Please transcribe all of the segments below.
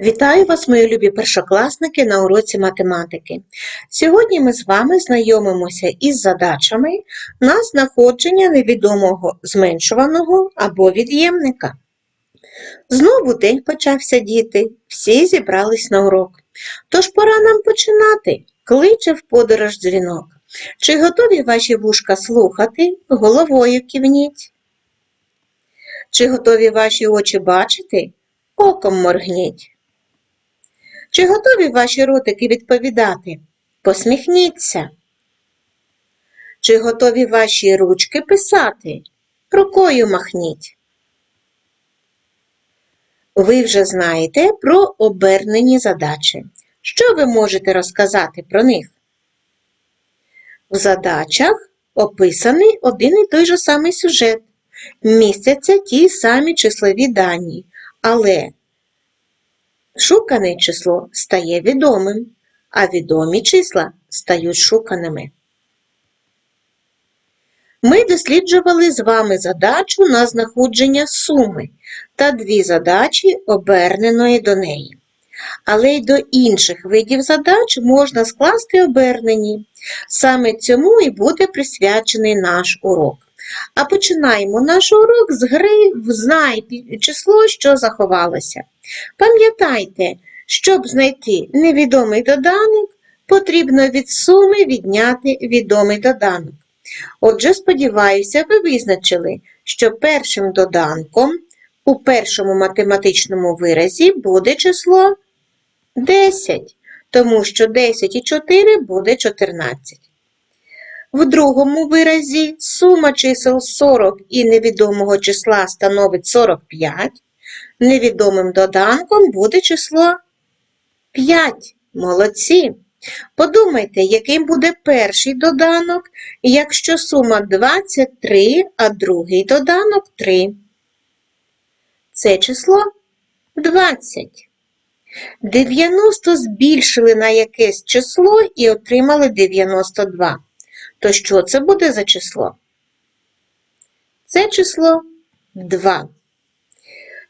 Вітаю вас, мої любі першокласники на уроці математики. Сьогодні ми з вами знайомимося із задачами на знаходження невідомого зменшуваного або від'ємника. Знову день почався діти, всі зібрались на урок. Тож пора нам починати, кличе в подорож дзвінок. Чи готові ваші вушка слухати, головою кивніть? Чи готові ваші очі бачити, оком моргніть? Чи готові ваші ротики відповідати? Посміхніться. Чи готові ваші ручки писати? Рукою махніть. Ви вже знаєте про обернені задачі. Що ви можете розказати про них? В задачах описаний один і той же самий сюжет. Містяться ті самі числові дані, але Шукане число стає відомим, а відомі числа стають шуканими. Ми досліджували з вами задачу на знаходження суми та дві задачі оберненої до неї. Але й до інших видів задач можна скласти обернені. Саме цьому і буде присвячений наш урок. А починаємо наш урок з гри в «Знай число, що заховалося. Пам'ятайте, щоб знайти невідомий доданок, потрібно від суми відняти відомий доданок. Отже, сподіваюся, ви визначили, що першим доданком у першому математичному виразі буде число 10, тому що 10 і 4 буде 14. В другому виразі сума чисел 40 і невідомого числа становить 45. Невідомим доданком буде число 5. Молодці. Подумайте, яким буде перший доданок, якщо сума 23, а другий доданок 3. Це число 20. 90 збільшили на якесь число і отримали 92. То що це буде за число? Це число 2.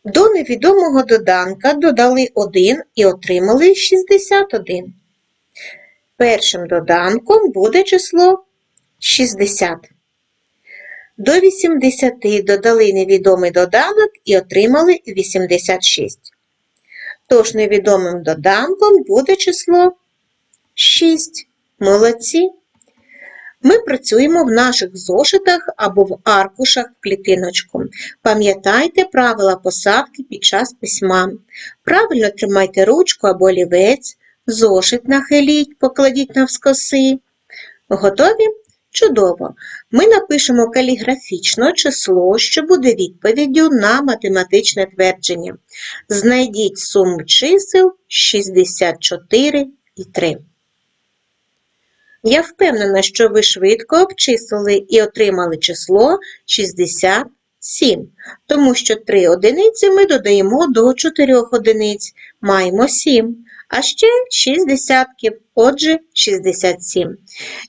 До невідомого доданка додали 1 і отримали 61. Першим доданком буде число 60. До 80 додали невідомий доданок і отримали 86. Тож невідомим доданком буде число 6. Молодці. Ми працюємо в наших зошитах або в аркушах клітиночку. Пам'ятайте правила посадки під час письма. Правильно тримайте ручку або олівець, зошит нахиліть, покладіть навскоси. Готові? Чудово! Ми напишемо каліграфічно число, що буде відповіддю на математичне твердження. Знайдіть суму чисел 64 і 3. Я впевнена, що ви швидко обчислили і отримали число 67, тому що 3 одиниці ми додаємо до 4 одиниць, маємо 7, а ще 6 десятків, отже 67.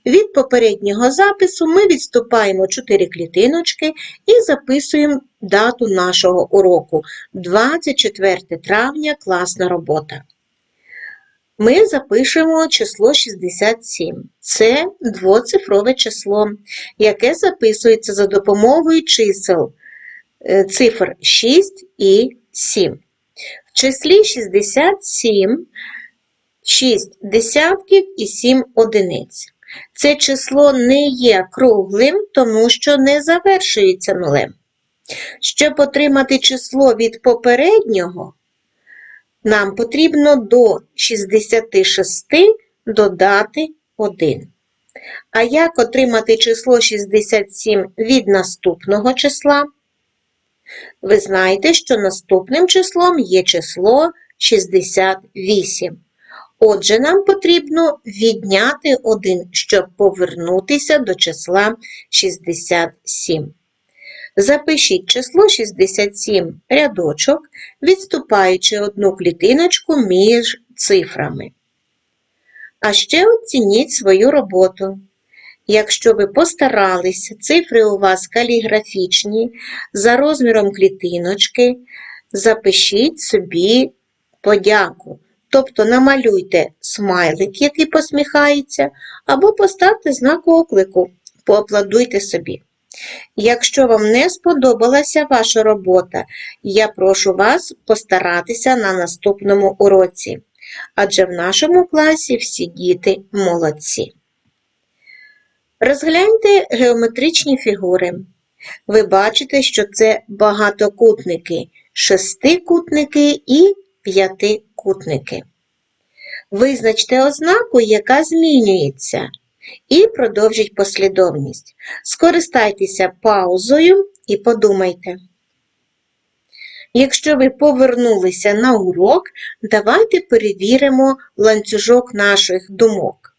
Від попереднього запису ми відступаємо 4 клітиночки і записуємо дату нашого уроку 24 травня класна робота ми запишемо число 67. Це двоцифрове число, яке записується за допомогою чисел е, цифр 6 і 7. В числі 67 6 десятків і 7 одиниць. Це число не є круглим, тому що не завершується нулем. Щоб отримати число від попереднього, нам потрібно до 66 додати 1. А як отримати число 67 від наступного числа? Ви знаєте, що наступним числом є число 68. Отже, нам потрібно відняти 1, щоб повернутися до числа 67. Запишіть число 67 рядочок, відступаючи одну клітиночку між цифрами. А ще оцініть свою роботу. Якщо ви постаралися, цифри у вас каліграфічні, за розміром клітиночки, запишіть собі подяку. Тобто намалюйте смайлик, який посміхається, або поставте знак оклику, поаплодуйте собі. Якщо вам не сподобалася ваша робота, я прошу вас постаратися на наступному уроці, адже в нашому класі всі діти молодці. Розгляньте геометричні фігури. Ви бачите, що це багатокутники, шестикутники і п'ятикутники. Визначте ознаку, яка змінюється, і продовжіть послідовність. Скористайтеся паузою і подумайте. Якщо ви повернулися на урок, давайте перевіримо ланцюжок наших думок.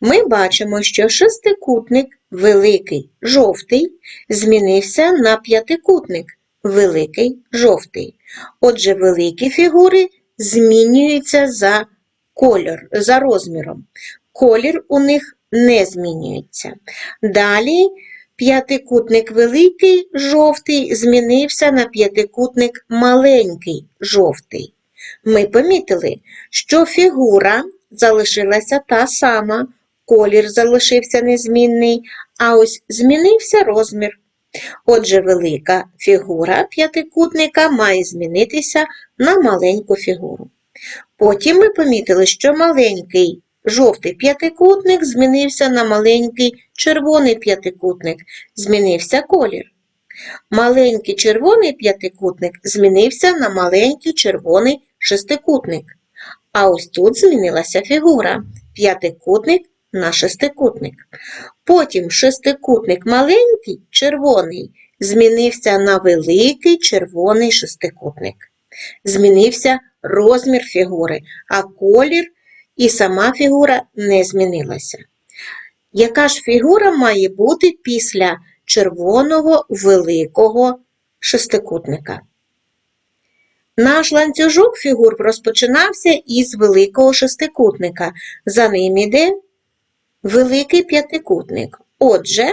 Ми бачимо, що шестикутник великий жовтий змінився на п'ятикутник великий жовтий. Отже, великі фігури змінюються за кольор, за розміром. Колір у них не змінюється. Далі п'ятикутник великий жовтий змінився на п'ятикутник маленький жовтий. Ми помітили, що фігура залишилася та сама, колір залишився незмінний, а ось змінився розмір. Отже, велика фігура п'ятикутника має змінитися на маленьку фігуру. Потім ми помітили, що маленький жовтий п'ятикутник змінився на маленький червоний п'ятикутник, змінився колір. Маленький червоний п'ятикутник змінився на маленький червоний шестикутник. А ось тут змінилася фігура п'ятикутник на шестикутник. Потім шестикутник маленький, червоний, змінився на великий червоний шестикутник. Змінився розмір фігури, а колір і сама фігура не змінилася. Яка ж фігура має бути після червоного великого шестикутника? Наш ланцюжок фігур розпочинався із великого шестикутника. За ним іде великий п'ятикутник. Отже,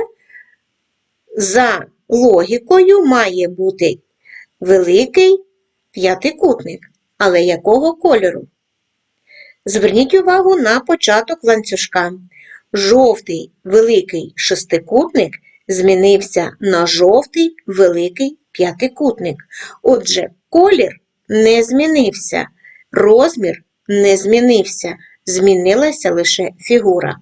за логікою має бути великий п'ятикутник. Але якого кольору? Зверніть увагу на початок ланцюжка. Жовтий великий шестикутник змінився на жовтий великий п'ятикутник. Отже, колір не змінився, розмір не змінився, змінилася лише фігура.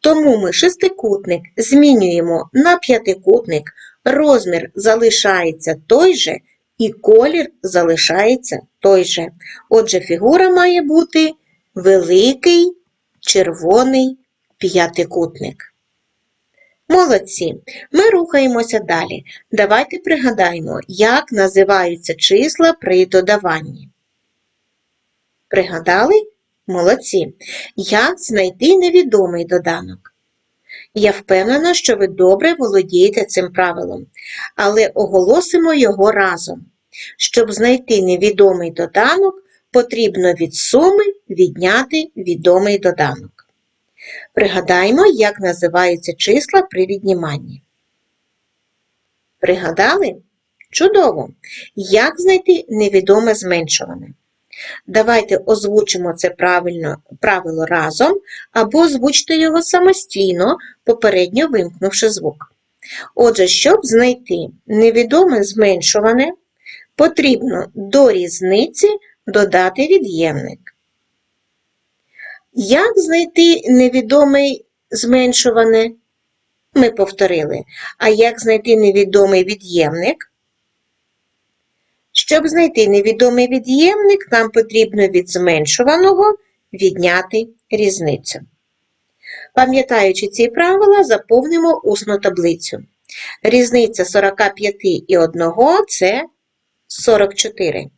Тому ми шестикутник змінюємо на п'ятикутник, розмір залишається той же, і колір залишається той же. Отже, фігура має бути великий червоний п'ятикутник. Молодці! Ми рухаємося далі. Давайте пригадаємо, як називаються числа при додаванні. Пригадали? Молодці! Як знайти невідомий доданок? Я впевнена, що ви добре володієте цим правилом, але оголосимо його разом. Щоб знайти невідомий доданок, потрібно від суми відняти відомий доданок. Пригадаймо, як називаються числа при відніманні. Пригадали? Чудово! Як знайти невідоме зменшуване? Давайте озвучимо це правильно, правило разом, або озвучте його самостійно, попередньо вимкнувши звук. Отже, щоб знайти невідоме зменшуване, потрібно до різниці додати від'ємник. Як знайти невідомий зменшуване? Ми повторили. А як знайти невідомий від'ємник? Щоб знайти невідомий від'ємник, нам потрібно від зменшуваного відняти різницю. Пам'ятаючи ці правила, заповнимо усну таблицю. Різниця 45 і 1 – це 44.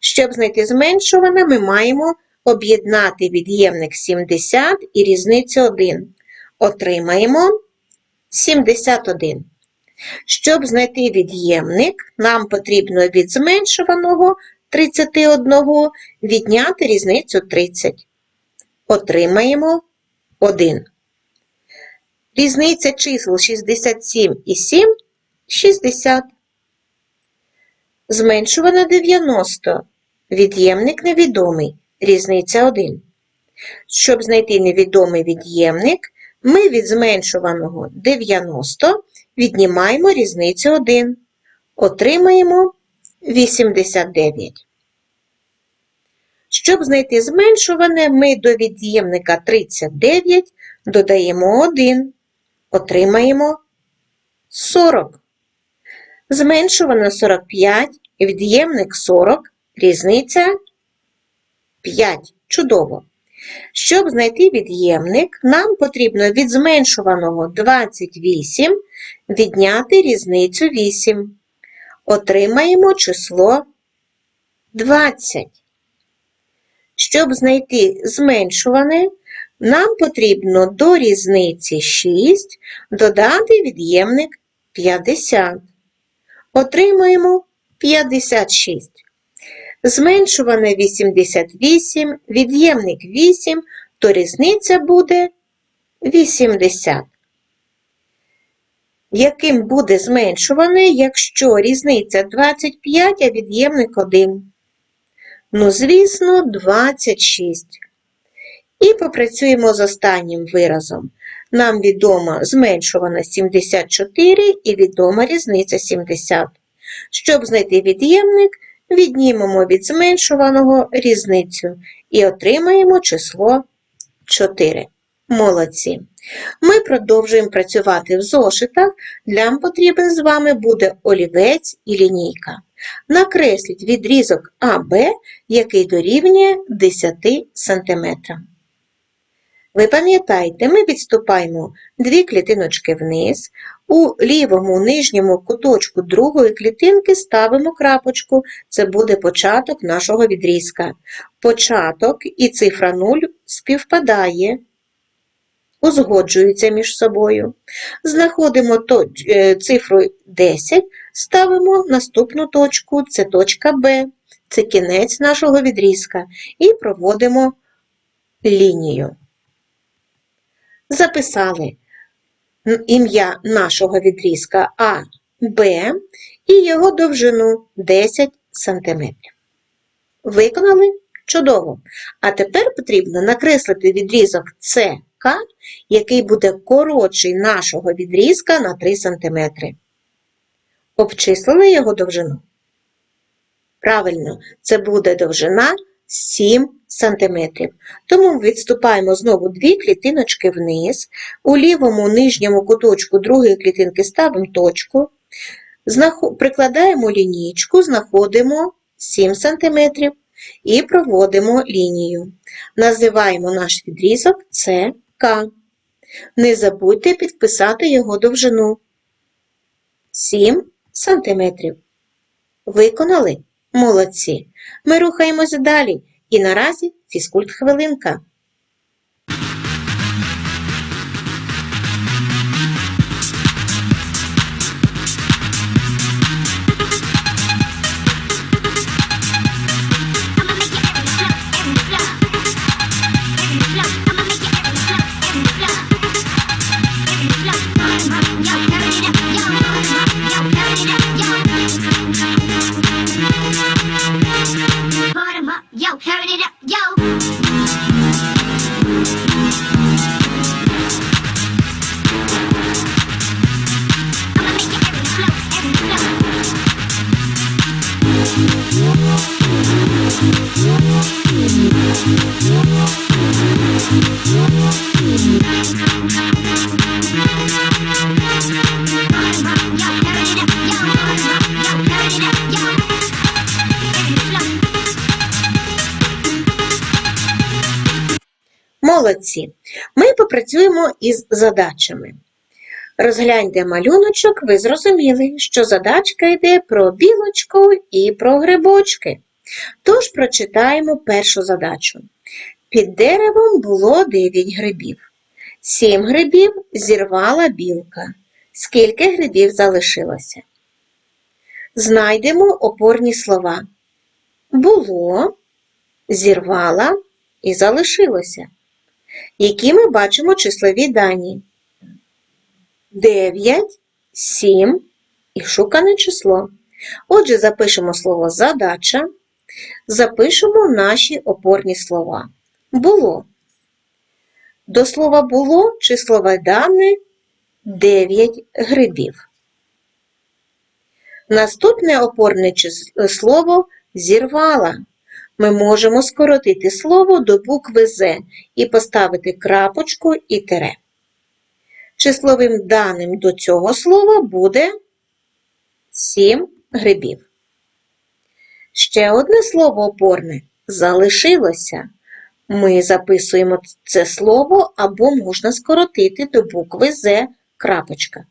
Щоб знайти зменшуване, ми маємо об'єднати від'ємник 70 і різницю 1. Отримаємо 71. Щоб знайти від'ємник, нам потрібно від зменшуваного 31 відняти різницю 30. Отримаємо 1. Різниця чисел 67 і 7 60. Зменшувана 90 Від'ємник невідомий. Різниця 1. Щоб знайти невідомий від'ємник, ми від зменшуваного 90 віднімаємо різницю 1. Отримаємо 89. Щоб знайти зменшуване, ми до від'ємника 39 додаємо 1. Отримаємо 40. Зменшуване 45, від'ємник 40, різниця 5. Чудово. Щоб знайти від'ємник, нам потрібно від зменшуваного 28 відняти різницю 8. Отримаємо число 20. Щоб знайти зменшуване, нам потрібно до різниці 6 додати від'ємник 50. Отримуємо 56. Зменшуване 88, від'ємник 8, то різниця буде 80. Яким буде зменшуване, якщо різниця 25, а від'ємник 1? Ну, звісно, 26. І попрацюємо з останнім виразом. Нам відома зменшувана 74 і відома різниця 70. Щоб знайти від'ємник, віднімемо від зменшуваного різницю і отримаємо число 4. Молодці. Ми продовжуємо працювати в зошитах. Нам потрібен з вами буде олівець і лінійка. Накресліть відрізок АБ, який дорівнює 10 см. Ви пам'ятаєте, ми відступаємо дві клітиночки вниз, у лівому нижньому куточку другої клітинки ставимо крапочку, це буде початок нашого відрізка. Початок і цифра 0 співпадає, узгоджуються між собою. Знаходимо е, цифру 10, ставимо наступну точку, це точка Б, це кінець нашого відрізка, і проводимо лінію. Записали ім'я нашого відрізка А, Б і його довжину 10 см. Виконали? Чудово! А тепер потрібно накреслити відрізок СК, який буде коротший нашого відрізка на 3 см. Обчислили його довжину? Правильно, це буде довжина 7 см. Тому відступаємо знову дві клітиночки вниз. У лівому нижньому куточку другої клітинки ставимо точку, прикладаємо лінійку, знаходимо 7 см і проводимо лінію. Називаємо наш відрізок СК. Не забудьте підписати його довжину 7 см. Виконали? Молодці. Ми рухаємось далі. І наразі фізкульт хвилинка. Молодці! Ми попрацюємо із задачами. Розгляньте малюночок, ви зрозуміли, що задачка йде про білочку і про грибочки. Тож прочитаємо першу задачу. Під деревом було 9 грибів. Сім грибів зірвала білка. Скільки грибів залишилося? Знайдемо опорні слова. Було, зірвала і залишилося. Які ми бачимо числові дані? 9, 7 і шукане число. Отже, запишемо слово задача Запишемо наші опорні слова. Було. До слова було числове дане 9 грибів. Наступне опорне слово зірвала. Ми можемо скоротити слово до букви З і поставити крапочку і тире. Числовим даним до цього слова буде 7 грибів. Ще одне слово опорне залишилося. Ми записуємо це слово або можна скоротити до букви З крапочка.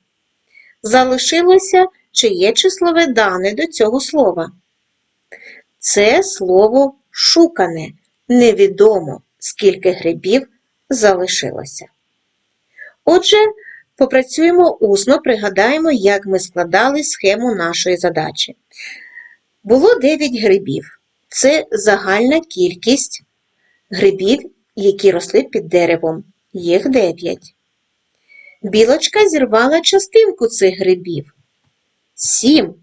Залишилося чи є числове дане до цього слова. Це слово шукане, невідомо, скільки грибів залишилося. Отже, попрацюємо усно, пригадаємо, як ми складали схему нашої задачі. Було 9 грибів. Це загальна кількість грибів, які росли під деревом. Їх 9. Білочка зірвала частинку цих грибів. 7.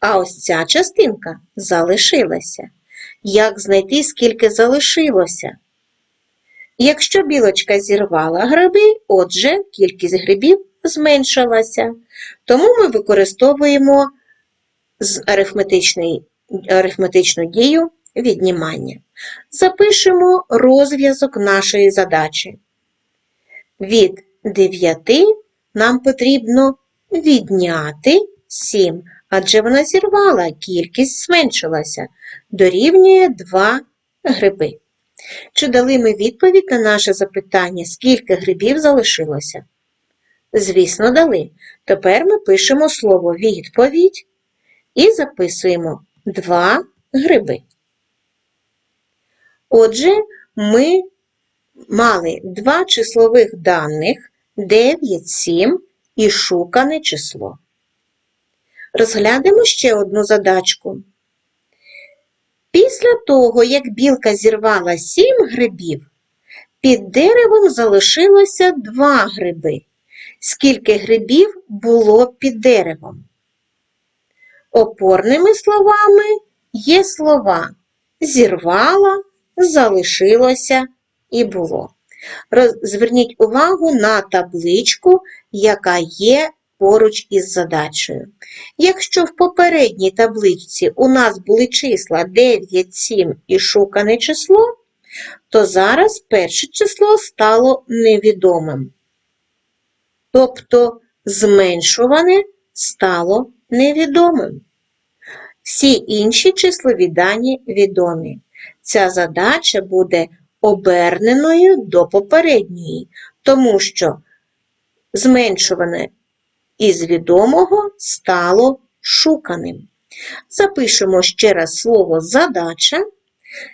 А ось ця частинка залишилася. Як знайти, скільки залишилося? Якщо білочка зірвала гриби, отже, кількість грибів зменшилася. Тому ми використовуємо з арифметичну дію віднімання. Запишемо розв'язок нашої задачі. Від 9 нам потрібно відняти 7, адже вона зірвала, кількість зменшилася, дорівнює 2 гриби. Чи дали ми відповідь на наше запитання, скільки грибів залишилося? Звісно, дали. Тепер ми пишемо слово відповідь і записуємо 2 гриби. Отже, ми мали два числових даних 9, 7 і шукане число. Розглянемо ще одну задачку. Після того, як білка зірвала 7 грибів, під деревом залишилося 2 гриби. Скільки грибів було під деревом? Опорними словами є слова зірвала, залишилося і було. Зверніть увагу на табличку, яка є поруч із задачею. Якщо в попередній табличці у нас були числа 9, 7 і шукане число, то зараз перше число стало невідомим. Тобто зменшуване стало невідомим. Всі інші числові дані відомі. Ця задача буде оберненою до попередньої, тому що зменшуване із відомого стало шуканим. Запишемо ще раз слово задача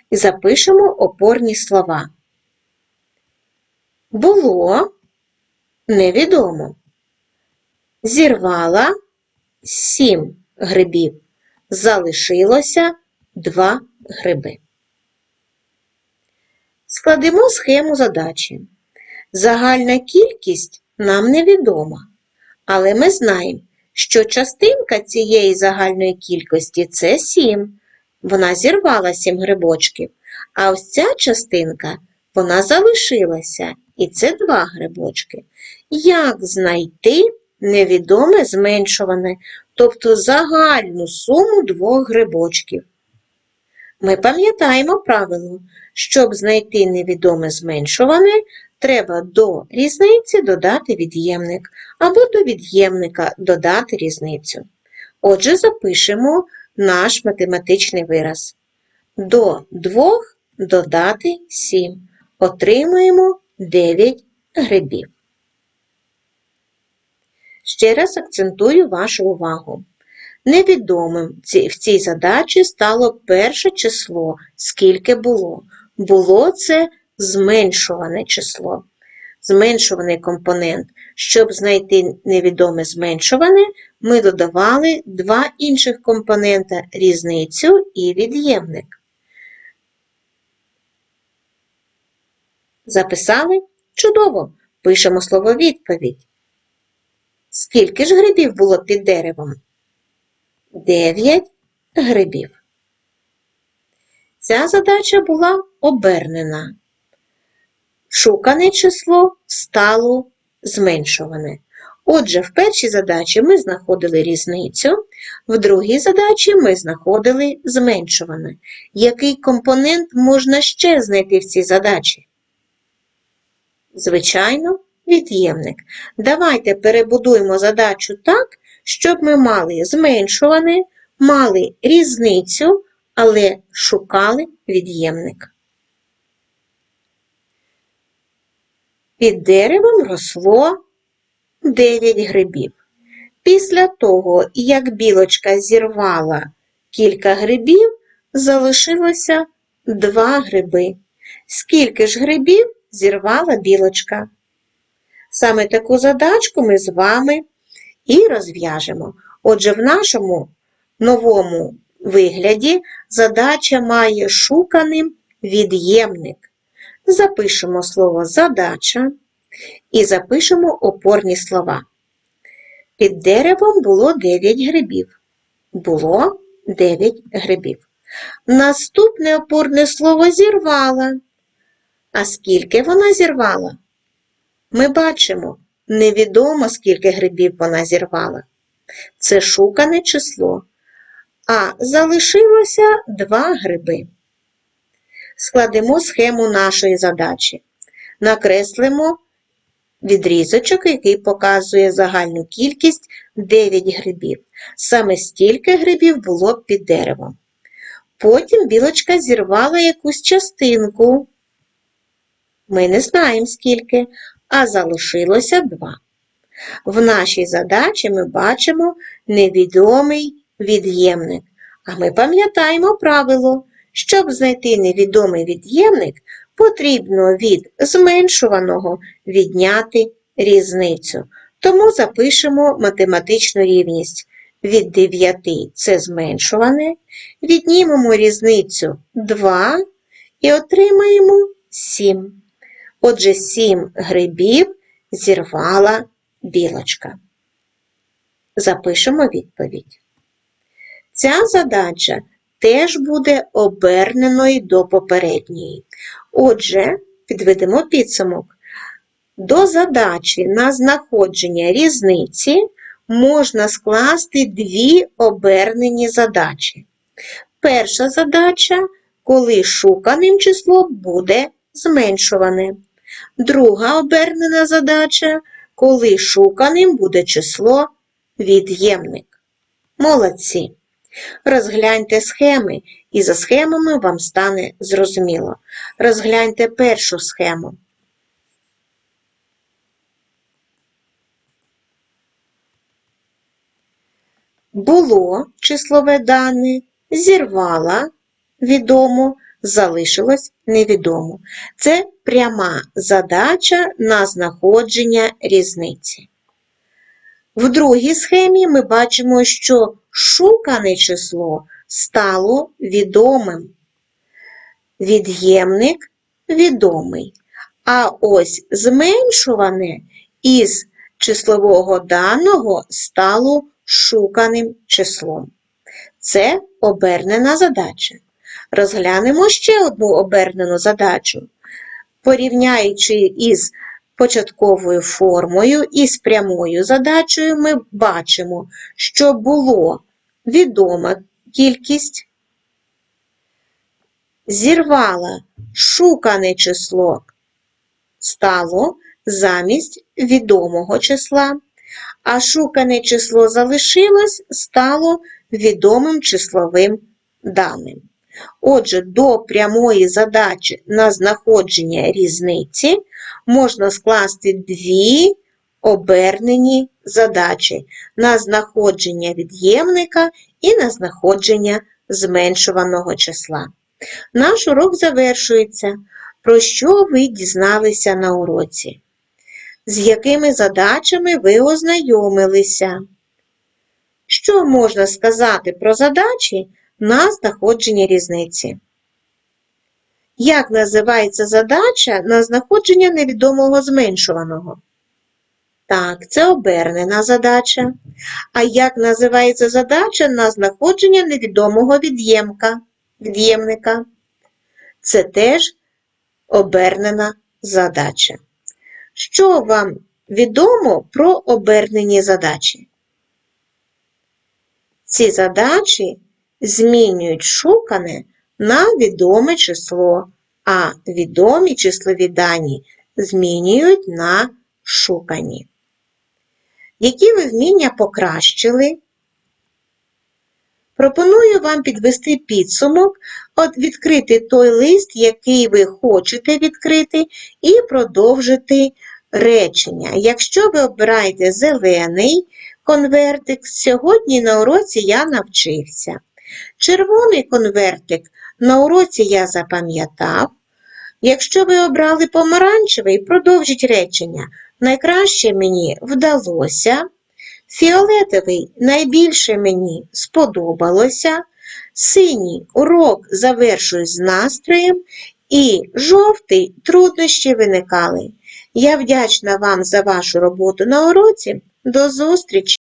і запишемо опорні слова. Було невідомо. Зірвала сім грибів. Залишилося два гриби. Складемо схему задачі. Загальна кількість нам невідома, але ми знаємо, що частинка цієї загальної кількості це 7. Вона зірвала 7 грибочків, а ось ця частинка вона залишилася, і це 2 грибочки. Як знайти невідоме зменшуване, тобто загальну суму двох грибочків? Ми пам'ятаємо правило, щоб знайти невідоме зменшуване, треба до різниці додати від'ємник, або до від'ємника додати різницю. Отже, запишемо наш математичний вираз. До 2 додати 7. Отримуємо 9 грибів. Ще раз акцентую вашу увагу. Невідомим в цій задачі стало перше число, скільки було. Було це зменшуване число, зменшуваний компонент. Щоб знайти невідоме зменшуване, ми додавали два інших компонента – різницю і від'ємник. Записали? Чудово! Пишемо слово відповідь. Скільки ж грибів було під деревом? Дев'ять грибів. Ця задача була обернена. Шукане число стало зменшуване. Отже, в першій задачі ми знаходили різницю, в другій задачі ми знаходили зменшуване. Який компонент можна ще знайти в цій задачі? Звичайно, від'ємник. Давайте перебудуємо задачу так, щоб ми мали зменшуване, мали різницю, але шукали від'ємник. Під деревом росло 9 грибів. Після того, як білочка зірвала кілька грибів, залишилося 2 гриби. Скільки ж грибів зірвала білочка? Саме таку задачку ми з вами і розв'яжемо. Отже, в нашому новому вигляді задача має шуканим від'ємник. Запишемо слово задача і запишемо опорні слова. Під деревом було 9 грибів. Було 9 грибів. Наступне опорне слово зірвала. А скільки вона зірвала? Ми бачимо, невідомо, скільки грибів вона зірвала. Це шукане число. А залишилося 2 гриби. Складемо схему нашої задачі. Накреслимо відрізочок, який показує загальну кількість 9 грибів. Саме стільки грибів було під деревом. Потім білочка зірвала якусь частинку. Ми не знаємо скільки, а залишилося 2. В нашій задачі ми бачимо невідомий від'ємник. А ми пам'ятаємо правило, щоб знайти невідомий від'ємник, потрібно від зменшуваного відняти різницю. Тому запишемо математичну рівність. Від 9 це зменшуване, віднімемо різницю 2 і отримаємо 7. Отже, 7 грибів зірвала білочка. Запишемо відповідь. Ця задача теж буде оберненою до попередньої. Отже, підведемо підсумок. До задачі на знаходження різниці можна скласти дві обернені задачі. Перша задача, коли шуканим число буде зменшуване. Друга обернена задача, коли шуканим буде число від'ємник. Молодці! Розгляньте схеми, і за схемами вам стане зрозуміло. Розгляньте першу схему. Було числове дане, зірвала відомо, залишилось невідомо. Це пряма задача на знаходження різниці. В другій схемі ми бачимо, що шукане число стало відомим. Від'ємник відомий. А ось зменшуване із числового даного стало шуканим числом. Це обернена задача. Розглянемо ще одну обернену задачу. Порівняючи із початковою формою і з прямою задачею ми бачимо, що було відома кількість, зірвала шукане число стало замість відомого числа, а шукане число залишилось, стало відомим числовим даним. Отже, до прямої задачі на знаходження різниці можна скласти дві обернені задачі на знаходження від'ємника і на знаходження зменшуваного числа. Наш урок завершується. Про що ви дізналися на уроці? З якими задачами ви ознайомилися? Що можна сказати про задачі на знаходження різниці? Як називається задача на знаходження невідомого зменшуваного? Так, це обернена задача. А як називається задача на знаходження невідомого від'ємка, від'ємника? це теж обернена задача. Що вам відомо про обернені задачі? Ці задачі змінюють шукане на відоме число, а відомі числові дані змінюють на шукані. Які ви вміння покращили? Пропоную вам підвести підсумок, от відкрити той лист, який ви хочете відкрити, і продовжити речення. Якщо ви обираєте зелений конвертик, сьогодні на уроці я навчився. Червоний конвертик на уроці я запам'ятав. Якщо ви обрали помаранчевий, продовжіть речення. Найкраще мені вдалося. Фіолетовий найбільше мені сподобалося. Синій урок завершую з настроєм. І жовтий труднощі виникали. Я вдячна вам за вашу роботу на уроці. До зустрічі!